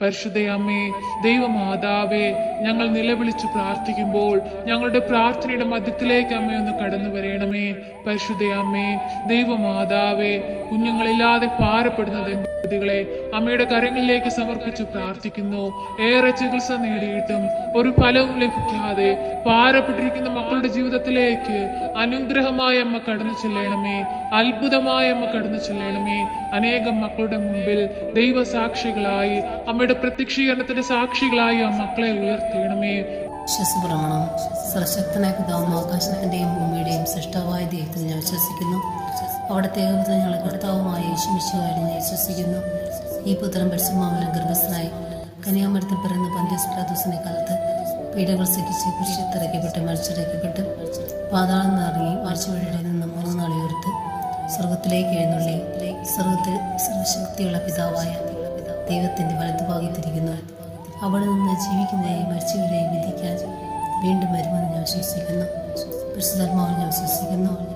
പരിശുദ്ധയമ്മേ ദൈവമാതാവേ ഞങ്ങൾ നിലവിളിച്ചു പ്രാർത്ഥിക്കുമ്പോൾ ഞങ്ങളുടെ പ്രാർത്ഥനയുടെ മധ്യത്തിലേക്ക് അമ്മ ഒന്ന് കടന്നു വരണമേ. പരിശുദ്ധയമ്മേ ദൈവമാതാവേ കുഞ്ഞുങ്ങളില്ലാതെ ഭാരപ്പെടുന്ന ദമ്പതികളെ അമ്മയുടെ കരങ്ങളിലേക്ക് സമർപ്പിച്ചു പ്രാർത്ഥിക്കുന്നു. ഏറെ ചികിത്സ നേടിയിട്ടും ഒരു ഫലവും ലഭിക്കാതെ ഭാരപ്പെട്ടിരിക്കുന്ന മക്കളുടെ ജീവിതത്തിലേക്ക് അനുഗ്രഹമായ അമ്മ കടന്നു ചെല്ലണമേ. അത്ഭുതമായ അമ്മ കടന്നു ചെല്ലണമേ. അനേകം മക്കളുടെ മുമ്പിൽ ദൈവസാക്ഷികളായി അമ്മയുടെ പ്രത്യക്ഷീകരണത്തിന്റെ സാക്ഷികളായി ആ മക്കളെ ഉയർത്തിയണമേ. വിശ്വസപ്രമാണം. സർശക്തനായ പിതാവും ആകാശത്തിന്റെയും ഭൂമിയുടെയും സൃഷ്ടാവായ ദൈവത്തിൽ ഞാൻ വിശ്വസിക്കുന്നു. അവിടുത്തെ ഞങ്ങളെ കർത്താവുമായ യേശുമിശുവായി വിശ്വസിക്കുന്നു. ഈ പുത്രം പരിശുമാവനം ഗർഭസ്ഥനായി കന്യാമരത്തിൽ പിറന്ന പന്ത്യസ്പ്ലാദോസിനെ കാലത്ത് പീഡകൾ സഹിച്ച് കുരിശത്തിറക്കപ്പെട്ട് മരിച്ചിറക്കപ്പെട്ട് പാതാളം നിറങ്ങി മരിച്ചുവഴിയുടെ നിന്ന് മൂന്ന് നാളെ ഉയർത്ത് സ്വർഗത്തിലേക്ക് എഴുന്നള്ളി. സ്വർഗത്തിൽ സർവശക്തിയുള്ള പിതാവായ ദൈവത്തിന്റെ വലതുഭാഗത്തിരിക്കുന്നു അവിടെ നിന്ന് ജീവിക്കുന്നതായി മരിച്ചവരെയും വിധിക്കാൻ വീണ്ടും വരുമെന്ന് ഞാൻ വിശ്വസിക്കുന്നു. പരിശുദ്ധാത്മാവിൽ ഞാൻ വിശ്വസിക്കുന്നു.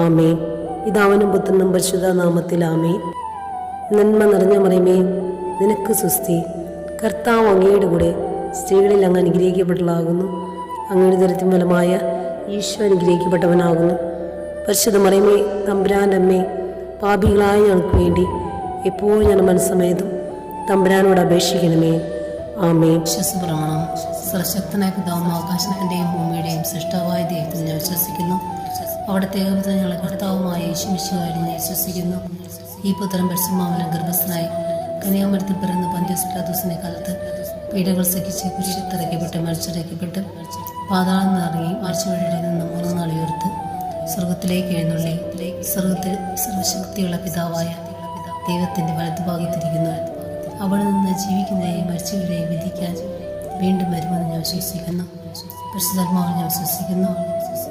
ആമേ ഇതാവനും പുത്രനും പരിശുദ്ധ നാമത്തിൽ ആമേ നന്മ നിറഞ്ഞ മറിയമേ നിനക്ക് സുസ്തി കർത്താവ് അങ്ങയുടെ കൂടെ സ്ത്രീകളിൽ അങ്ങ് അനുഗ്രഹിക്കപ്പെട്ടതാകുന്നു അങ്ങയുടെ ദരത്തിൻ ഫലമായ ഈശോ അനുഗ്രഹിക്കപ്പെട്ടവനാകുന്നു. പരിശുദ്ധ മറിയമേ തമ്പുരാന്റെ അമ്മേ പാപികളായ ഞങ്ങൾക്ക് വേണ്ടി എപ്പോഴും ഞാൻ മനസ്സമയതും തമ്പുരാനോട് അപേക്ഷിക്കണമേ. ആമേ വിശ്വസപ്രമാണം സർശക്തനായ പിതാവും ആകാശത്തിന്റെയും ഭൂമിയുടെയും സൃഷ്ടാവായ ദൈവത്തിൽ ഞാൻ വിശ്വസിക്കുന്നു. അവിടുത്തെ ഞങ്ങളെ കർത്താവുമായ യേശുമിശുവായി ഞാൻ വിശ്വസിക്കുന്നു ഈ പുത്രൻ പരിശുമാവനം ഗർഭസ്ഥനായി കന്യാമരത്തിൽ പിറന്ന പന്ത്യസ്പ്ലാദോസിനെ കാലത്ത് പീഡകൾ സഹിച്ച് കുരിശിത്തിറക്കപ്പെട്ട് മരിച്ചിറക്കപ്പെട്ട് പാതാളം നിറങ്ങി മരിച്ചുവഴിയുടെ നിന്ന് മൂന്ന് നാൾ ഉയർത്ത് സ്വർഗത്തിലേക്ക് എഴുന്നള്ളി. സ്വർഗത്തിൽ സർവശക്തിയുള്ള പിതാവായ ദൈവത്തിന്റെ വലതുഭാഗത്തിരിക്കുന്നു അവിടെ നിന്ന് ജീവിക്കുന്നതിനെയും മരിച്ചവരെയും വിധിക്കാൻ വീണ്ടും വരുമെന്ന് ഞാൻ വിശ്വസിക്കുന്നു. പരിശുദ്ധാത്മാവിൽ ഞാൻ വിശ്വസിക്കുന്നു.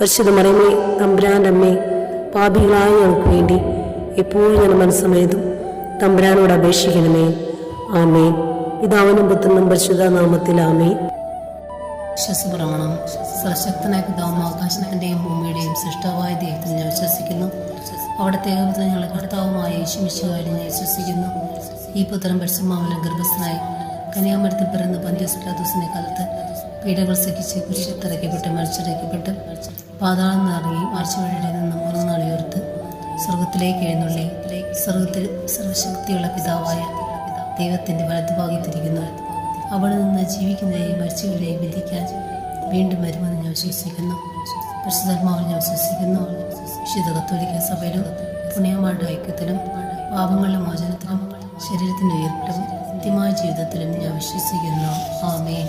പരിശുദ്ധ മറിയമ്മേ തമ്പുരാന്റെ അമ്മേ പാപികളായ ഞങ്ങൾക്ക് വേണ്ടി എപ്പോഴും ഞാൻ മനസ്സമേതും തമ്പുരാനോട് അപേക്ഷിക്കണമേ. ആമേ പിതാവിനും പുത്രനും പരിശുദ്ധ നാമത്തിൽ ആമേ വിശ്വസപ്രമാണം. സർശക്തനായ പിതാവും ആകാശത്തിന്റെയും ഭൂമിയുടെയും സൃഷ്ടവായ ദൈവത്തിൽ ഞാൻ വിശ്വസിക്കുന്നു. അവിടുത്തെ ഞങ്ങളുടെ കർത്താവുമായ യേശുമിശുകാരി ഞാൻ വിശ്വസിക്കുന്നു. ഈ പുത്രൻ പരിശുമാവനം ഗർഭസ്ഥനായി കന്യാമരത്തിൽ പിറന്ന് പന്ത്യസ്പ്ലാദൂസിനെ കാലത്ത് പീഡകൾ സഹിച്ച് കുരിശത്തിറക്കപ്പെട്ട് മരിച്ചിറക്കപ്പെട്ട് പാതാളം നിറങ്ങി ആഴ്ചവഴിയിൽ നിന്ന് മൂന്ന് നാളിയോർത്ത് സ്വർഗത്തിലേക്ക് എഴുന്നള്ളി. സ്വർഗത്തിൽ സർവശക്തിയുള്ള പിതാവായ ദൈവത്തിന്റെ വലതുഭാഗത്തിരിക്കുന്നു. അവിടെ നിന്ന് ജീവിക്കുന്നതിനെയും മരിച്ചവരെയും വിധിക്കാൻ വീണ്ടും വരുമെന്ന് ഞാൻ വിശ്വസിക്കുന്നു. പരിശുദ്ധാത്മാവിൽ ഞാൻ വിശ്വസിക്കുന്നു. വിശുദ്ധ കത്തോലിക്ക സഭയിലും പുണ്യമാരുടെ ഐക്യത്തിലും പാപങ്ങളുടെ മോചനത്തിലും ശരീരത്തിന്റെ ഉയർപ്പിലും നിത്യമായ ജീവിതത്തിലും ഞാൻ വിശ്വസിക്കുന്നു. ആമേൻ.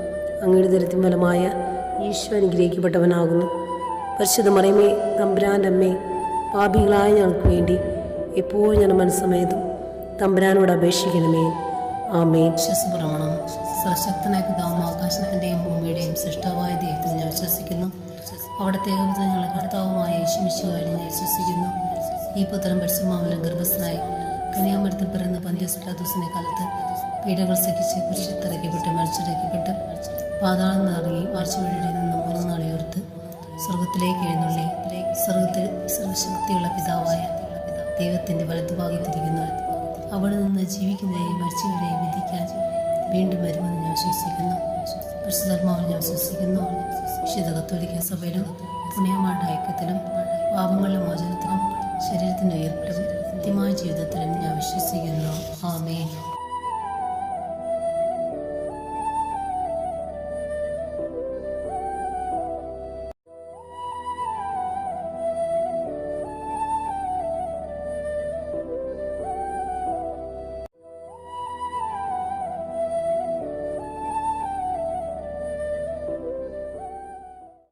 അങ്ങയുടെ ദരിദ്രം ഫലമായ ഈശോ അനുഗ്രഹിക്കപ്പെട്ടവനാകുന്നു. പരിശുദ്ധ മറിയമേ അമ്മേ പാപികളായ ഞങ്ങൾക്ക് വേണ്ടി എപ്പോഴും ഞാൻ മനസ്സമേതും തമ്പുരാനോട് അപേക്ഷിക്കണമേ. ആമേ വിശ്വസപ്രമാണം സർശക്തനായ പിതാവും ആകാശത്തിന്റെയും ഭൂമിയുടെയും സൃഷ്ടാവായ ദൈവത്തിൽ ഞാൻ വിശ്വസിക്കുന്നു. അവിടുത്തെ ഞങ്ങളുടെ കർത്താവുമായ യേശുമിശുകാരി ഞാൻ വിശ്വസിക്കുന്നു. ഈ പുത്രം പരിശുമാവലം ഗർഭസ്ഥനായി കനിയാമരത്തിൽ പിറന്ന പന്ത്യസ്പ്ലാദൂസിനെ കാലത്ത് പീഡകൾ സഹിച്ച് കുരിശത്തിറക്കപ്പെട്ട് മരിച്ചിറക്കപ്പെട്ട് പാതാളം നിറങ്ങി മരിച്ചുവഴിയിൽ നിന്ന് മൂന്നുനാളിയോർത്ത് സ്വർഗത്തിലേക്ക് എഴുന്നള്ളി. സ്വർഗത്തിൽ സർവശക്തിയുള്ള പിതാവായ ദൈവത്തിന്റെ വലത്തുഭാഗത്തിരിക്കുന്നു അവിടെ നിന്ന് ജീവിക്കുന്നതിനെയും മരിച്ചവരെയും വിധിക്കാൻ വീണ്ടും വരുമെന്ന് ഞാൻ വിശ്വസിക്കുന്നു. പരിശുദ്ധാത്മാവിൽ ഞാൻ വിശ്വസിക്കുന്നു. വിശുദ്ധ സഭയിലും പുണ്യമാരുടെ ഐക്യത്തിലും പാപങ്ങളുടെ മോചനത്തിലും ശരീരത്തിന്റെ ഉയർപ്പിലും കൃത്യമായ ജീവിതത്തിലും ഞാൻ വിശ്വസിക്കുന്നു. ആമേ